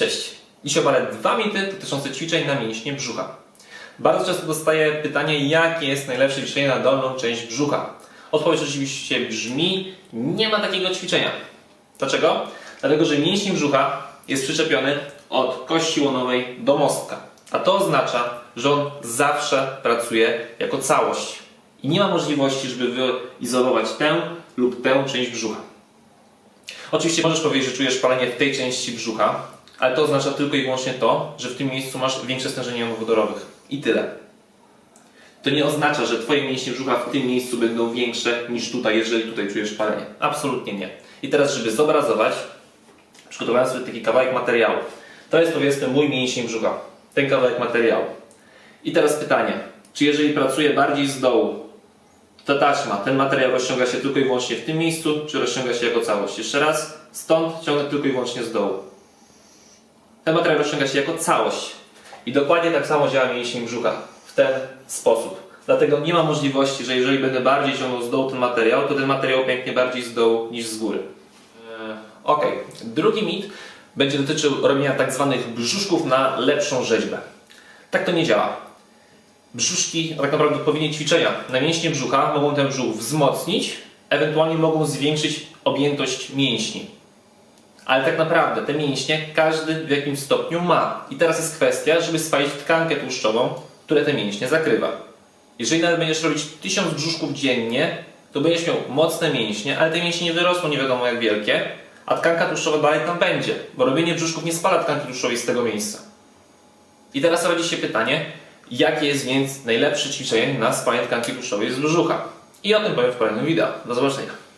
Cześć. Dziś obalę dwa mity dotyczące ćwiczeń na mięśnie brzucha. Bardzo często dostaję pytanie, jakie jest najlepsze ćwiczenie na dolną część brzucha. Odpowiedź oczywiście brzmi, nie ma takiego ćwiczenia. Dlaczego? Dlatego, że mięsień brzucha jest przyczepiony od kości łonowej do mostka. A to oznacza, że on zawsze pracuje jako całość. I nie ma możliwości, żeby wyizolować tę lub tę część brzucha. Oczywiście możesz powiedzieć, że czujesz palenie w tej części brzucha, ale to oznacza tylko i wyłącznie to, że w tym miejscu masz większe stężenie jąg wodorowych. I tyle. To nie oznacza, że Twoje mięśnie brzucha w tym miejscu będą większe niż tutaj, jeżeli tutaj czujesz palenie. Absolutnie nie. I teraz, żeby zobrazować, przygotowałem sobie taki kawałek materiału. To jest powiedzmy mój mięsień brzucha. Ten kawałek materiału. I teraz pytanie, czy jeżeli pracuję bardziej z dołu, ta taśma, ten materiał rozciąga się tylko i wyłącznie w tym miejscu, czy rozciąga się jako całość? Jeszcze raz, stąd ciągnę tylko i wyłącznie z dołu. Ten materiał rozciąga się jako całość. I dokładnie tak samo działa mięsień brzucha. W ten sposób. Dlatego nie ma możliwości, że jeżeli będę bardziej ciągnął z dołu ten materiał, to ten materiał pęknie bardziej z dołu niż z góry. Eee, Ok. Drugi mit będzie dotyczył robienia tak zwanych brzuszków na lepszą rzeźbę. Tak to nie działa. Brzuszki, a tak naprawdę odpowiednie ćwiczenia na mięśnie brzucha mogą ten brzuch wzmocnić, ewentualnie mogą zwiększyć objętość mięśni. Ale tak naprawdę te mięśnie każdy w jakimś stopniu ma. I teraz jest kwestia, żeby spalić tkankę tłuszczową, która te mięśnie zakrywa. Jeżeli nawet będziesz robić 1000 brzuszków dziennie, to będziesz miał mocne mięśnie, ale te mięśnie nie wyrosną nie wiadomo jak wielkie, a tkanka tłuszczowa dalej tam będzie, bo robienie brzuszków nie spala tkanki tłuszczowej z tego miejsca. I teraz rodzi się pytanie, jakie jest więc najlepsze ćwiczenie na spalanie tkanki tłuszczowej z brzucha? I o tym powiem w kolejnym wideo. Do zobaczenia.